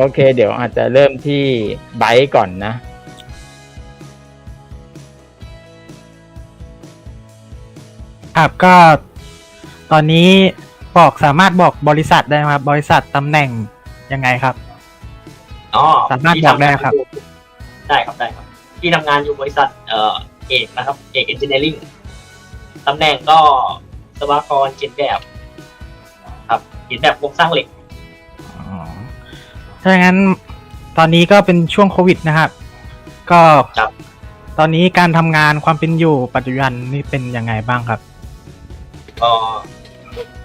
โอเค เดี๋ยวอาจจะเริ่มที่ไบร์ทก่อนนะ ครับก็ตอนนี้บอกสามารถบอกบริษัทได้ไหมครับ บริษัทตำแหน่งยังไงครับ อ๋อสามารถบอกได้ครับ ได้ครับได้ครับ ที่ทำงานอยู่บริษัทเอ่อเอกนะครับ เอกเอนจิเนียริงตำแหน่งก็สวากรเขียนแบบ ครับเขียนแบบโครงสร้างเหล็กอ๋อ ถ้าอย่างนั้นตอนนี้ก็เป็นช่วงโควิดนะครับ ก็ครับ ตอนนี้การทำงานความเป็นอยู่ปัจจุบันนี่เป็นยังไงบ้างครับก็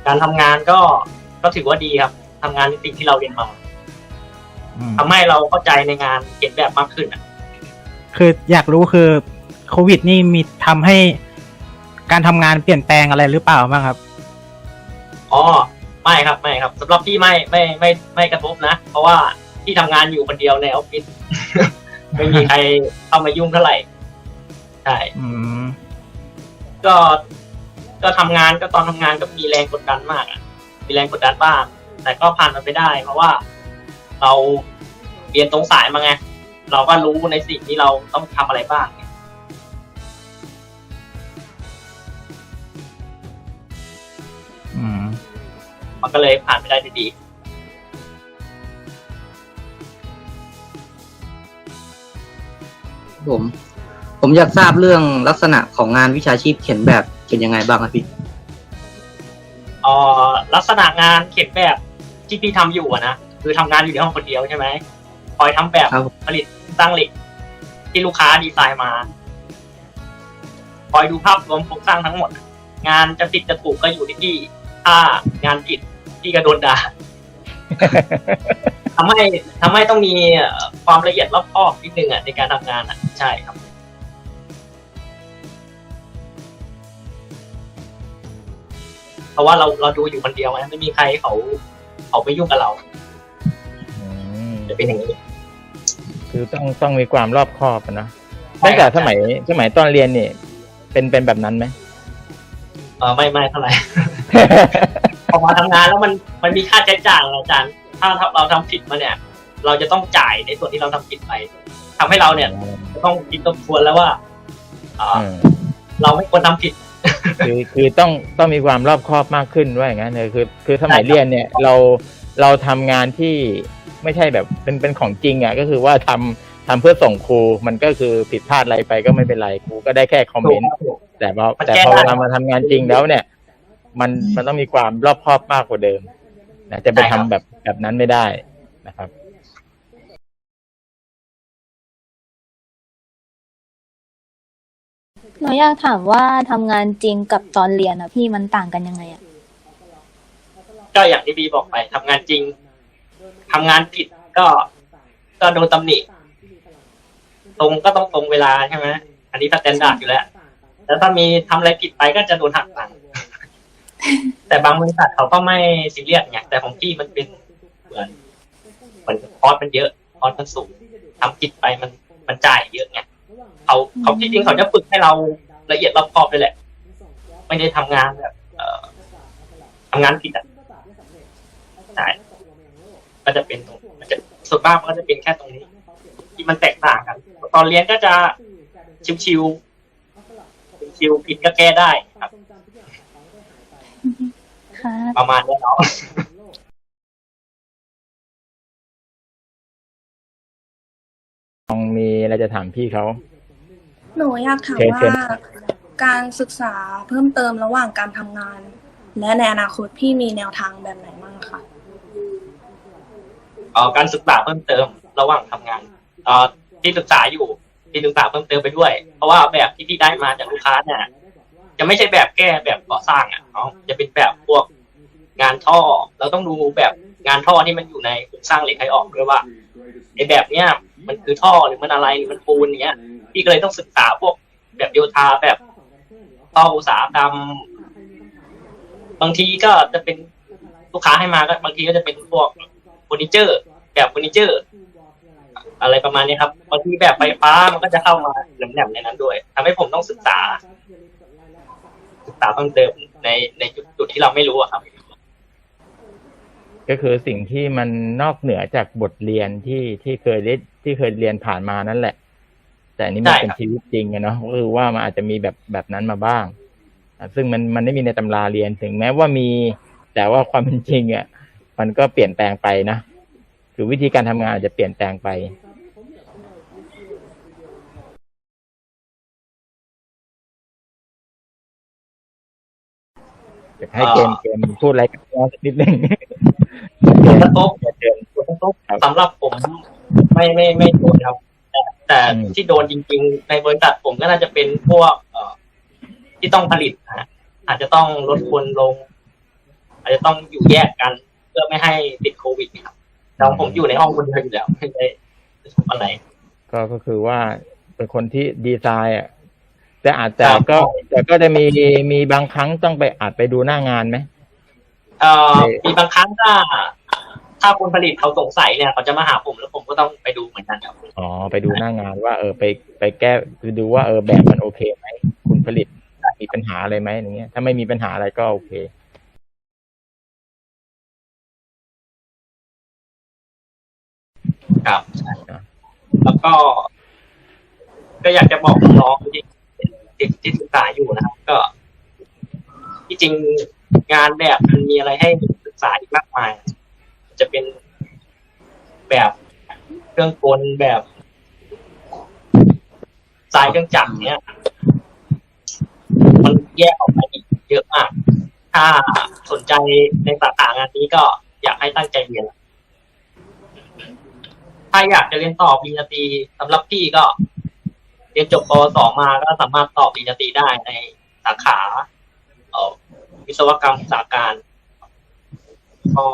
การทำงานก็ก็ถือว่าดีครับทำงานในสิ่งที่เราเรียนมาอืมทำให้เราเข้าใจในงานเขียนแบบมากขึ้นอะคืออยากรู้คือโควิดนี่มีทำให้การทำงานเปลี่ยนแปลงอะไรหรือเปล่าบ้างครับ อ๋อ ไม่ครับไม่ครับสำหรับพี่ไม่ไม่ไม่ไม่กระทบนะ เพราะว่าพี่ทำงานอยู่คนเดียวในออฟฟิศไม่มีใครเข้ามายุ่งเท่าไหร่ใช่อืมก็ก็ทำงานก็ตอนทำงานก็มีแรงกดดันมากอะมีแรงกดดันบ้างแต่ก็ผ่านมันไปได้ เพราะว่าเราเรียนตรงสายมาไงเราก็รู้ในสิ่งที่เราต้องทำอะไรบ้างอื มันก็เลยผ่านไปได้ด้วยดีผมผมอยากทราบเรื่องลักษณะของงานวิชาชีพเขียนแบบเป็นยังไงบ้างครับพี่เอ่อลักษณะงานเขียนแบบที่พี่ทำอยู่อะนะคือทำงานอยู่ในห้องคนเดียวใช่ไหมคอยทำแบบครับผลิตสร้างเหล็กที่ลูกค้าดีไซน์มาคอยดูภาพรวมโครงสร้างทั้งหมด งานจะผิดจะถูกก็อยู่ที่พี่ถ้างานผิด พี่ก็โดนด่าทำให้ทำให้ต้องมีเอ่อความละเอียดรอบคอบนิดนึงอะในการทำงานอะใช่ครับเพราะว่าเราเราดูอยู่คนเดียวไงไม่มีใครเขาเขาไปยุ่งกับเราอืมจะเป็นอย่างนี้ คือต้องต้องมีความรอบคอบอะนะตั้งแต่สมัยสมัยตอนเรียนนี่เป็นเป็นแบบนั้นไหมเออไม่ไม่เท่าไหร่พ อมาทำงานแล้วมันมันมีค่าใช้จ่ายอะอาจารย์ ถ้าถ้าเราทำผิดมาเนี่ย เราจะต้องจ่ายในส่วนที่เราทำผิดไปทำให้เราเนี่ยจะต้องคิดทบทวนแล้วว่าอ่าอืมเราไม่ควรทำผิด คือคือต้องต้องมีความรอบคอบมากขึ้นว่าอย่างนั้นเลยคือ คือสมัยใช่ครับเรียนเนี่ยเราเราทำงานที่ไม่ใช่แบบเป็นเป็นของจริงอะก็คือว่าทำทำเพื่อส่งครูมันก็คือผิดพลาดอะไรไปก็ไม่เป็นไรครูก็ได้แค่คอมเมนต์แต่พอมันแต่แก้พอได้เวลามาทำงานจริงแล้วเนี่ย มันมันต้องมีความรอบคอบมากกว่าเดิมนะจะไปใช่ครัทำบแบบแบบนั้นไม่ได้นะครับ หนูอยากถามว่าทำงานจริงกับตอนเรียนอะพี่มันต่างกันยังไงอะก็อย่างที่บีบอกไปทำงานจริงทำงานผิดก็ก็โดนตำหนิ ตรงก็ต้องตรงเวลาใช่ไหมอันนี้สแตนดาร์ดอยู่แล้ว แล้วถ้ามีทำอะไรผิดไปก็จะโดนหักตังค์ แต่บางบริษัทเขาก็ไม่ซีเรียสไงแต่ของพี่มันเป็นเหมือนเหมือนคอสมันเยอะคอสมันสูงทำผิดไปมันมันจ่ายเยอะไงเขาเขาที่จริงเขาจะฝึกให้เราละเอียดรอบคอบด้วยแหละ ไม่ได้ทำงานแบบเอ่อทำงานผิดอะใช่ก็จะเป็นตรงมันจะส่วนมากมันก็จะเป็นแค่ตรงนี้ ที่มันแตกต่างกัน ตอนเรียนก็จะชิวๆชิวๆผิดก็แก้ได้ครับ ค่ะประมาณนี้เนาะลองมีอะไรจะถามพี่เขา หนูอยากถามเชิญว่าเชิญ การศึกษาเพิ่มเติมระหว่างการทำงาน และในอนาคตพี่มีแนวทางแบบไหนบ้างคะเอ่อการศึกษาเพิ่มเติมระหว่างทำงานเอ่อที่ศึกษาอยู่ที่ศึกษาเพิ่มเติมไปด้วย เพราะว่าแบบที่พี่ได้มาจากลูกค้าเนี่ย จะไม่ใช่แบบแก้แบบก่อสร้างอะเนาะจะเป็นแบบพวกงานท่อ เราต้องดูแบบงานท่อที่มันอยู่ในโครงสร้างเหล็กให้ออกด้วยว่าไอแบบเนี้ยมันคือท่อหรือมันอะไรหรือมันปูนอย่างเงี้ยพี่ก็เลยต้องศึกษาพวกแบบโยธาแบบท่ออุตสาหกรรมบางทีก็จะเป็นลูกค้าให้มาก็บางทีก็จะเป็นพวกเฟอร์นิเจอร์ แบบเฟอร์นิเจอร์ อะไรประมาณนี้ครับบางทีแบบไฟฟ้ามันก็จะเข้ามาแหลมๆในนั้นด้วยทำให้ผมต้องศึกษา ศึกษาเพิ่มเติมในในจุดจุดที่เราไม่รู้อะครับ ก็คือสิ่งที่มันนอกเหนือจากบทเรียนที่ที่เคยได้ที่เคยเรียนผ่านมานั่นแหละ แต่อันนี้มันใช่เป็นครับชีวิตจริงอะเนาะก็คือว่ามันอาจจะมีแบบแบบนั้นมาบ้างอะซึ่งมันมันไม่มีในตำราเรียนถึงแม้ว่ามี แต่ว่าความเป็นจริงอะมันก็เปลี่ยนแปลงไปนะคือวิธีการทำงานอาจจะเปลี่ยนแปลงไป อยากให้เกมเกมพูดอะไรกับน้องสักนิดนึงผลกระทบเชิญผลกระทบครับสำหรับผมไม่ไม่ไม่โดนครับ แต่แต่อืมที่โดนจริง ๆ ในบริษัทผมก็น่าจะเป็นพวกเอ่อที่ต้องผลิตนะฮะอาจจะต้องลดคนลง อาจจะต้องอยู่แยกกัน เพื่อไม่ให้ติดโควิดครับแต่ผมอยู่ในห้องคนเดียวอยู่แล้วไม่ได้อะไร ก็ก็คือว่าเป็นคนที่ดีไซน์อะ แต่อาจจะครับก็แต่ก็จะมีมีบางครั้งต้องไปอาจไปดูหน้างานไหมเอ่อใช่มีบางครั้งถ้าถ้าคนผลิตเขาสงสัยเนี่ยเขาจะมาหาผมแล้วผมก็ต้องไปดูเหมือนกันครับอ๋อไปดูหน้างานว่า เออไปไปแก้คือดูว่าเออแบบมันโอเคไหมคุณผลิตมีปัญหาอะไรไหมอย่างเงี้ยถ้าไม่มีปัญหาอะไรก็โอเคครับครับแล้วก็ ก็อยากจะบอกน้องๆ ที่ที่ที่ศึกษาอยู่นะครับ ก็ ที่จริงงานแบบมันมีอะไรให้ศึกษาอีกมากมาย จะเป็นแบบเครื่องกลแบบสายเครื่องจักรเนี้ยมันแยกออกมาอีกเยอะมาก ถ้าสนใจในสาขางานนี้ก็อยากให้ตั้งใจเรียน ถ้าอยากจะเรียนต่อปริญญาตรีสำหรับพี่ก็ เรียนจบปวสมาก็สามารถต่อปริญญาตรีได้ในสาขาวิศวกรรมอุตสาหการพอ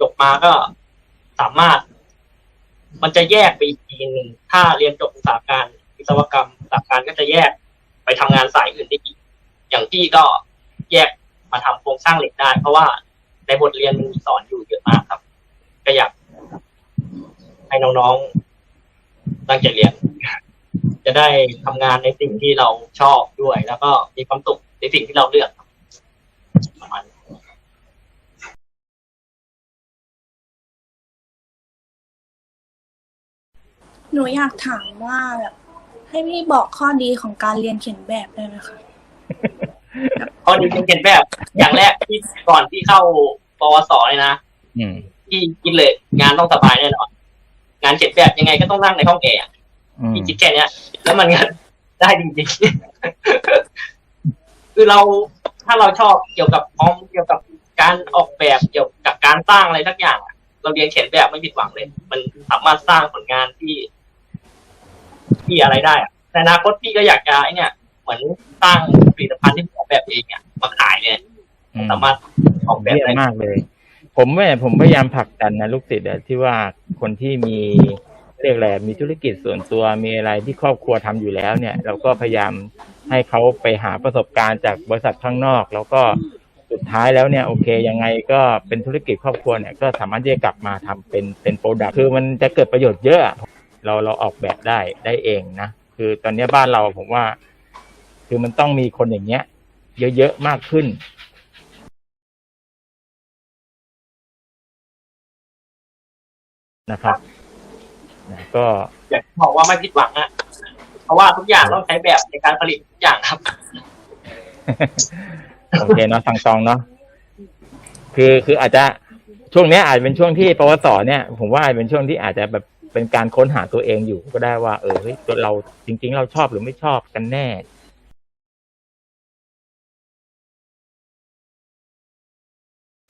จบมาก็สามารถ มันจะแยกไปอีกทีหนึ่งถ้าเรียนจบอุตสาหการวิศวกรรมอุตสาหการก็จะแยกไปทำงานสายอื่นได้อีกอย่างพี่ก็แยกมาทำโครงสร้างเหล็กได้ เพราะว่าในบทเรียนมันมีสอนอยู่เยอะมากครับ ก็อยากให้น้องๆตั้งใจเรียน จะได้ทำงานในสิ่งที่เราชอบด้วย แล้วก็มีความสุขในสิ่งที่เราเลือกครับประมาณนี้หนูอยากถามว่าแบบให้พี่บอกข้อดีของการเรียนเขียนแบบได้ไหมคะข้อดีเป็นเขียนแบบ อย่างแรกที่ก่อนที่เข้าปวสเลยนะอืมที่คิดเลย งานต้องสบายแน่นอนงานเขียนแบบยังไงก็ต้องนั่งในห้องแอร์อะอืม ที่คิดแค่เนี้ย แล้วมันก็ได้จริงๆ คือเราถ้าเราชอบเกี่ยวกับพร้อมเกี่ยวกับการออกแบบเกี่ยวกับการสร้างอะไรสักอย่างอะเราเรียนเขียนแบบไม่ผิดหวังเลย มันสามารถสร้างผลงานที่ ที่อะไรได้อะในอนาคตพี่ก็อยากจะไอเนี่ย เหมือนสร้างผลิตภัณฑ์ที่ออกแบบเองเนี่ยมาขายเนี่ยอืมสามารถออกแบบเยี่ยได้มมากเลย ผมเนี่ยผมพยายามผลักดันนะลูกศิษย์อะที่ว่าคนที่มี เรียกอะไรมีธุรกิจส่วนตัวมีอะไรที่ครอบครัวทำอยู่แล้วเนี่ย เราก็พยายามให้เขาไปหาประสบการณ์จากบริษัทข้างนอก แล้วก็สุดท้ายแล้วเนี่ยโอเคยังไงก็เป็นธุรกิจครอบครัวเนี่ยก็สามารถที่จะกลับมาทำเป็นเป็นโปรดักต์คือมันจะเกิดประโยชน์เยอะ เราเราออกแบบได้ได้เองนะคือตอนนี้บ้านเราผมว่า คือมันต้องมีคนอย่างเงี้ย เยอะๆมากขึ้นนะครับ นะก็อยากบอกว่าไม่ผิดหวังอะเพราะว่าทุกอย่างต้องใช้แบบในการผลิตทุกอย่างครับ โอเคเนาะทางตองเนาะคือคืออาจจะช่วงเนี้ยอาจจะเป็นช่วงที่ปวสเนี่ย ผมว่าอาจเป็นช่วงที่อาจจะแบบเป็นการค้นหาตัวเองอยู่ก็ได้ว่า เออเฮ้ยตัวเราจริง ๆ เราชอบหรือไม่ชอบกันแน่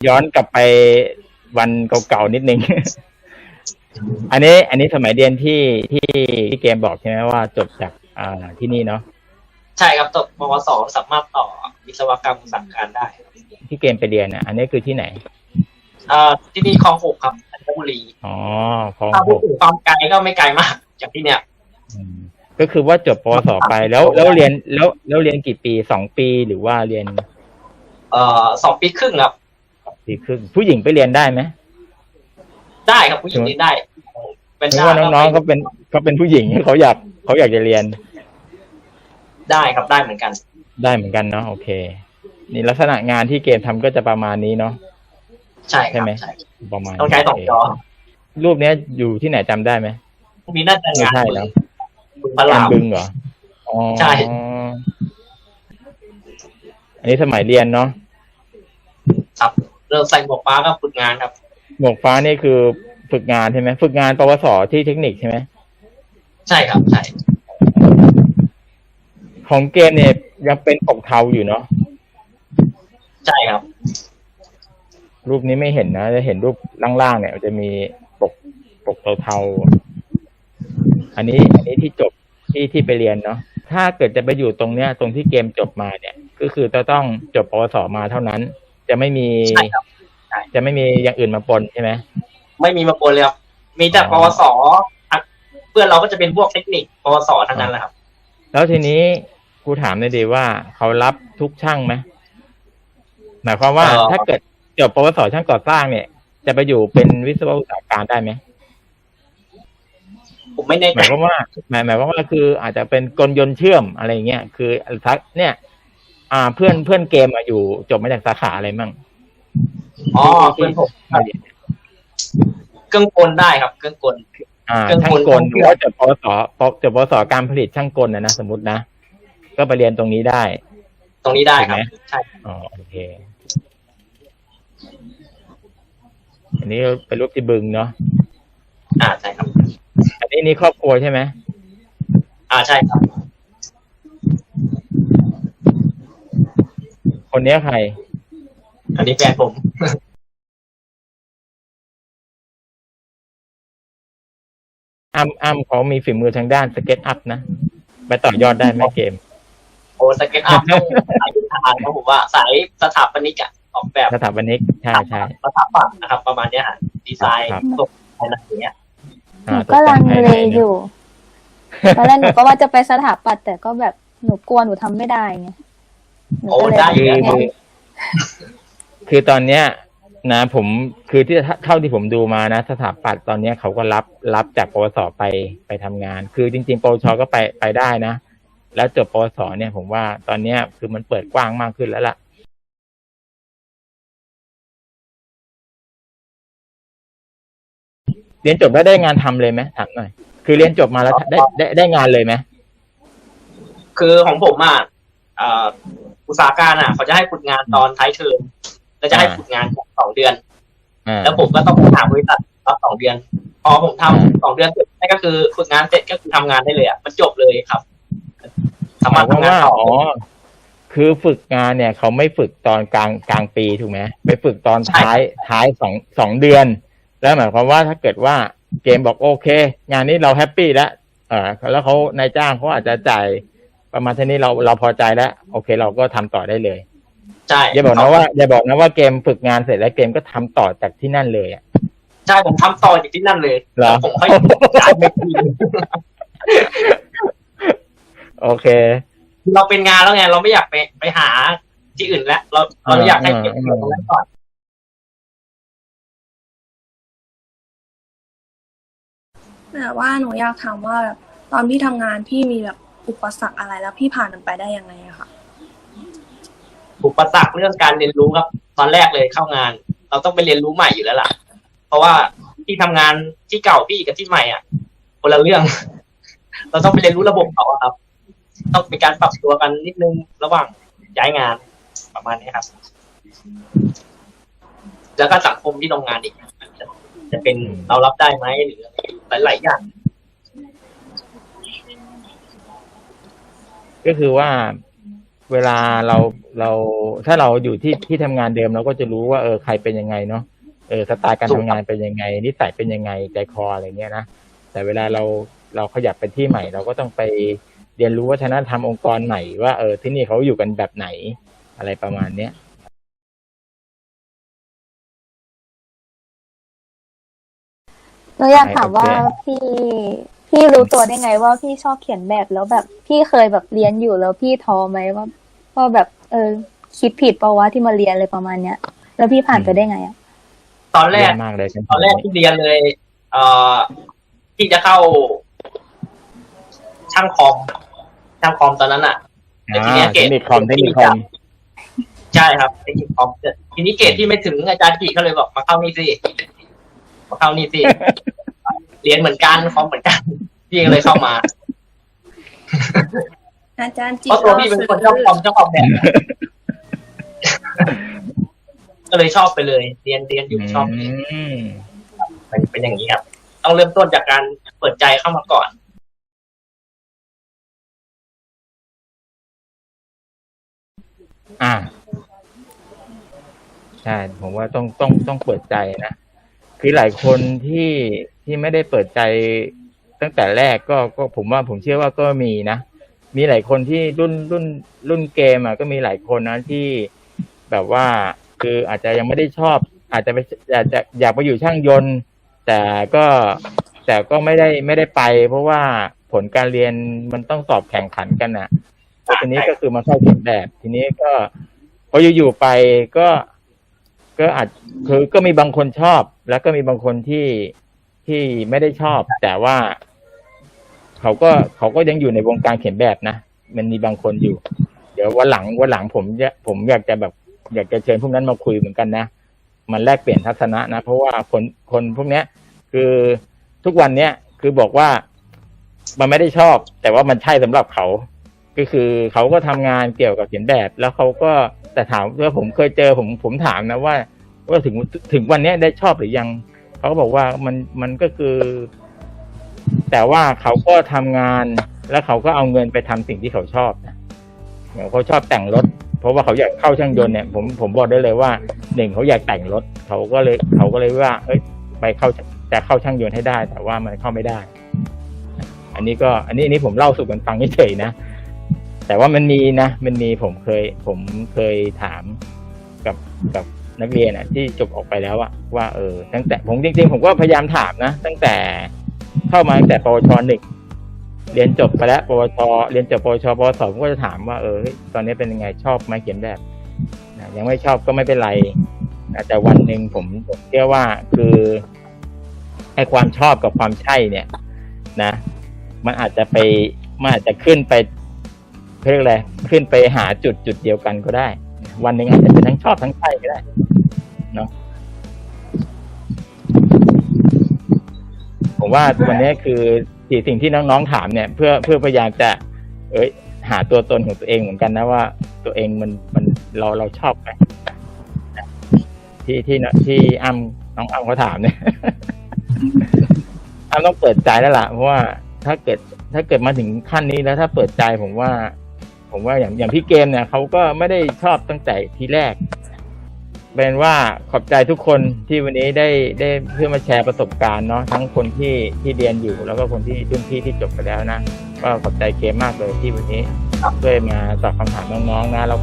ย้อนกลับไปวันเก่าๆนิดนึง อันนี้ อันนี้สมัยเรียนที่ที่ที่เกมบอกใช่ไหมว่าจบจากอ่าที่นี่เนาะใช่ครับจบปวสสามารถต่อวิศวกรรมอุตสาหการได้ครับที่เกมไปเรียนอะ อันนี้คือที่ไหนเอ่อที่นี่คลองหกครับธัญบุรีอ๋อคลองถ้าหพูดกถึงความไกลก็ไม่ไกลมาก จากที่เนี่ยอืมก็คือว่าจบปวสไปแล้วแล้วเรียนแล้วแล้วเรียนกี่ปีสองปีหรือว่าเรียน เอ่อสองปีครึ่งครับปีครึ่งผู้หญิงไปเรียนได้ไหม ได้ครับผู้หญิงเรียนได้เป็นเพได้ราะว่าน้องๆเขาเป็นเขาเป็นผู้หญิงเขาอยากเขาอยากจะเรียน ได้ครับได้เหมือนกัน ได้เหมือนกันเนาะโอเค นี่ลักษณะงานที่เกมทำก็จะประมาณนี้เนาะใช่คใช่รับไหมใช่ประมาณต้องใช้สองจอรูปเนี้ยอยู่ที่ไหนจำได้ไหมพวกนี้น่าจะไม่งานใช่แล้วบึงพระการามบึงเหรออ๋อใช่อันนี้สมัยเรียนเนาะครับเริ่มใส่หมวกฟ้าก็ฝึกงานครับ หมวกฟ้านี่คือฝึกงานใช่ไหมฝึกงานปวสที่เทคนิคใช่ไหมใช่ครับใช่ของเกมเนี่ยยังเป็นปกเทาอยู่เนาะใช่ครับ รูปนี้ไม่เห็นนะจะเห็นรูปล่างๆเนี่ยมันจะมีปกปกเทาๆอันนี้อันนี้ที่จบที่ที่ไปเรียนเนาะถ้าเกิดจะไปอยู่ตรงเนี้ย ตรงที่เกมจบมาเนี่ย ก็คือจะต้องจบปวสมาเท่านั้น จะไม่มีใช่ครับ จะไม่มีอย่างอื่นมาปนใช่ไหมไม่มีมาปนเลยครับมีแต่อ๋ปอวสเพื่อนเราก็จะเป็นพวกเทคนิคปวสทั้งนั้นแหละครับ แล้วทีนี้กูถามเลยดีว่าเขารับทุกช่างไหมหมายความว่าเอ่อถ้าเกิดจบปวสช่างก่อสร้างเนี่ย จะไปอยู่เป็นวิศวอุตสาหการได้ไหมผมไม่แน่หใจมายความว่าหมายหมายความว่าคืออาจจะเป็นกลยนต์เชื่อมอะไรเงี้ยคือทักเนี่ย อ่าเพื่อนเพื่อนเกมมาอยู่จบมาจากสาขาอะไรมั่ง อ๋อเพื่อนผมมาเรียนเครื่องกลได้ครับ เครื่องกล อ่าเครื่องช่างกกลลหรือว่าจบปวสปจบปวสการผลิตช่างกลนะนะสมมตินะ ก็ไปเรียนตรงนี้ได้ ตรงนี้ได้ครับถูกไหมใช่ อ๋อโอเค อันนี้เป็นรูปที่บึงเนาะ อ่าใช่ครับ อันนี้นี่ครอบครัวใช่ไหม อ่าใช่ครับ คนเนี้ยใคร อันนี้แฟนผมอ้ำอ้ำเขามีฝีมือทางด้านสเก็ตอัพนะไปต่อยอดได้ไหมเกม โอ้สเก็ตอัพต้องสายพื้นฐานครับผมว่าสายสถาปนิกอะออกแบบสถาปนิกใช่ใช่สถาปัตย์นะครับ ประมาณเนี้ยฮะดีไซน์ครับตกอะไรอย่างเงี้ยหนูอ่าก็ลังตแต่เลภาในอยู่ตอนแรกหนูก็ว่าจะไปสถาปัตย์แต่ก็แบบหนูกลัวหนูทำไม่ได้ไงหนูโอ้ก็เลยได้คือแล้ว คือตอนเนี้ยนะผมคือที่เท่าที่ผมดูมานะ สถาปัตย์ตอนเนี้ยเขาก็รับรับจากปวสไปไปทำงาน คือจริง ๆ ปวชก็ไปไปได้นะ แล้วจบปวสเนี่ยผมว่าตอนเนี้ยคือมันเปิดกว้างมากขึ้นแล้วล่ะเรียนจบแล้วได้งานทำเลยไหมถามหน่อยคือเรียนจบมาแล้วได้ได้ได้งานเลยไหมคือของผมอะอุตสาหการอะ เขาจะให้ฝึกงานตอนท้ายเทอม แล้วจะให้อ่าฝึกงานสองเดือนอ่าแล้วผมก็ต้องไปหาบริษัทรับสองเดือน พอผมทำอ่าสองเดือนเสร็จนั่นก็คือฝึกงานเสร็จก็คือทำงานได้เลยอะมันจบเลยครับสามารถหมายทำงานว่าต่ออ๋อคือฝึกงานเนี่ย เขาไม่ฝึกตอนกลางกลางปีถูกไหมไปฝึกตอนท้ายท้ายสองสองเดือน แล้วหมายความว่าถ้าเกิดว่าเกมบอกโอเค งานนี้เราแฮปปี้แล้วเออแล้วเขานายจ้างเขาอาจจะจ่ายประมาณเท่านี้เราเราพอใจแล้ว โอเค เราก็ทำต่อได้เลย ใช่อย่าบอกนะว่าอย่าบอกนะว่าเกมฝึกงานเสร็จแล้วเกมก็ทำต่อจากที่นั่นเลยอะใช่ผมทำต่อจากที่นั่นเลยเหรอแล้วผมค่อยย้ายไปทีนึงโอเค เราเป็นงานแล้วไงเราไม่อยากไปไปหาที่อื่นแล้ว เราเราอยากให้เก็บอ่าเงินตรงนั้นก่อนแต่ว่าหนูอยากถามว่าแบบตอนพี่ทำงานพี่มีแบบอุปสรรคอะไรแล้วพี่ผ่านมันไปได้ยังไงอะคะ อุปสรรคเรื่องการเรียนรู้ครับ ตอนแรกเลยเข้างาน เราต้องไปเรียนรู้ใหม่อยู่แล้วล่ะ เพราะว่าที่ทำงานที่เก่าพี่กับที่ใหม่อะคนละเรื่อง เราต้องไปเรียนรู้ระบบเขาครับ ต้องเป็นการปรับตัวกันนิดนึงระหว่างย้ายงานประมาณนี้ครับ แล้วก็สังคมที่ทำงานอีกจะจะเป็นเรารับได้ไหมหรืออะไรหลาย ๆ อย่างก็คือว่า เวลาเราเราถ้าเราอยู่ที่ที่ทำงานเดิมเราก็จะรู้ว่าเออใครเป็นยังไงเนาะเออสไตล์การถูทำกครับงานเป็นยังไงนิสัยเป็นยังไงใจคออะไรเงี้ยนะแต่เวลาเราเราขยับไปที่ใหม่ เราก็ต้องไปเรียนรู้วัฒนธรรมองค์กรใหม่ว่าเออที่นี่เขาอยู่กันแบบไหนอะไรประมาณเนี้ยหนูอยากถามว่าโอเคพี่ พี่รู้ตัวได้ไงว่าพี่ชอบเขียนแบบแล้วแบบพี่เคยแบบเรียนอยู่แล้วพี่ท้อไหมว่าว่าแบบเออ คิดผิดเปล่าวะที่มาเรียนอะไรประมาณเนี้ยแล้วพี่ผ่านไปได้ไงอะตอนแรกเยอะมากเลยฉันตอนแรกที่เรียนเลย เอ่อที่จะเข้า ช่างคอมช่างคอมตอนนั้นอะแต่ทีอ่าเนี้ยเกรเทดคนิคคอมเทคนิคคอมใใช่ครับเทคนิคคอมเสร็จทีนี้เกรดที่ไม่ถึงอาจารย์กีก็เลยบอกมาเข้านี่สิมาเข้านี่สิ เรียนเหมือนกันคอมเหมือนกันพี่ก็เลยเข้ามาอาจารย์จีเพราะตัวพี่เป็นคนชอบคอมชอบออกแบบก็เลยชอบไปเลย เรียนเรียนอยู่ชอบเลยอืมมันเป็นอย่างนี้ครับ ต้องเริ่มต้นจากการเปิดใจเข้ามาก่อนอ่าใช่ผมว่าต้องต้องต้องเปิดใจนะคือหลายคนที่ ที่ไม่ได้เปิดใจตั้งแต่แรกก็ก็ผมว่าผมเชื่อว่าก็มีนะ มีหลายคนที่รุ่นรุ่นรุ่นเกมอะก็มีหลายคนนะที่แบบว่าคืออาจจะยังไม่ได้ชอบ อาจจะไปอาจจะอยากไปอยู่ช่างยนต์ แต่ก็แต่ก็ไม่ได้ไม่ได้ไป เพราะว่าผลการเรียนมันต้องสอบแข่งขันกันอะทีนี้ก็คือมาเข้าเขียนแบบ ทีนี้ก็พออยู่ๆไปก็ก็อาจคือก็มีบางคนชอบ แล้วก็มีบางคนที่ ที่ไม่ได้ชอบ แต่ว่า เขาก็เขาก็ยังอยู่ในวงการเขียนแบบนะมันมีบางคนอยู่ เดี๋ยววันหลังวันหลังผมจะผมอยากจะแบบ อยากจะเชิญพวกนั้นมาคุยเหมือนกันนะมันแลกเปลี่ยนทัศนะนะเพราะว่าคนคนพวกเนี้ย คือทุกวันเนี้ยคือบอกว่ามันไม่ได้ชอบ แต่ว่ามันใช่สำหรับเขา ก็คือเขาก็ทำงานเกี่ยวกับเขียนแบบ แล้วเขาก็แต่ถามว่าผมเคยเจอผมผมถามนะว่าว่าถึงถึงวันเนี้ยได้ชอบหรือยัง เขาก็บอกว่ามันมันก็คือ แต่ว่าเขาก็ทำงานแล้วเขาก็เอาเงินไปทำสิ่งที่เขาชอบนะอย่างเขาชอบแต่งรถ เพราะว่าเขาอยากเข้าช่างยนต์เนี่ยผมผมบอกได้เลยว่าหนึ่งเขาอยากแต่งรถ เขาก็เลยเขาก็เลยว่า เอ้ย ไปเข้าจะเข้าช่างยนต์ให้ได้ แต่ว่ามันเข้าไม่ได้ อันนี้ก็อันนี้อันนี้ผมเล่าสู่กันฟังเฉยๆนะแต่ว่ามันมีนะมันมีผมเคย ผมเคยถามกับกับ นักเรียนอะที่จบออกไปแล้วอะว่าเออตั้งแต่ผมจริง ๆ ผมก็พยายามถามนะตั้งแต่เข้ามาตั้งแต่ปวชหนึ่งเรียนจบไปแล้วปวชเรียนจบปวชปวสผมก็จะถามว่าเออตอนนี้เป็นยังไงชอบไหมเขียนแบบนะยังไม่ชอบก็ไม่เป็นไรนะแต่วันหนึ่งผมผมเชื่อว่าคือไอ้ความชอบกับความใช่เนี่ย นะ มันอาจจะไปมันอาจจะขึ้นไปเขาเรียกอะไรขึ้นไปหาจุดจุดเดียวกันก็ได้ วันหนึ่งอาจจะเป็นทั้งชอบทั้งใช่ก็ได้เนาะผมว่าวันนี้คือสิ่งสิ่งที่น้องๆถามเนี่ย เพื่อเพื่อพยายามจะ เอ้ย หาตัวตนของตัวเองเหมือนกันนะว่า ตัวเองมันมันเราเราชอบไหมที่ที่ที่อ้ำน้องอ้ำเขาถามเนี่ยอ้ำต้องเปิดใจแล้วล่ะเพราะว่าถ้าเกิดถ้าเกิดมาถึงขั้นนี้แล้วถ้าเปิดใจผมว่า ผมว่าอย่างอย่างพี่เกมเนี่ยเขาก็ไม่ได้ชอบตั้งแต่ทีแรก เป็นว่าขอบใจทุกคนที่วันนี้ได้ได้เพื่อมาแชร์ประสบการณ์เนาะทั้งคนที่ที่เรียนอยู่ แล้วก็คนที่รุ่นพี่ที่จบไปแล้วนะ ก็ขอบใจเกมมากเลยที่วันนี้ช่วยมาตอบคำถามน้องๆนะแล้ว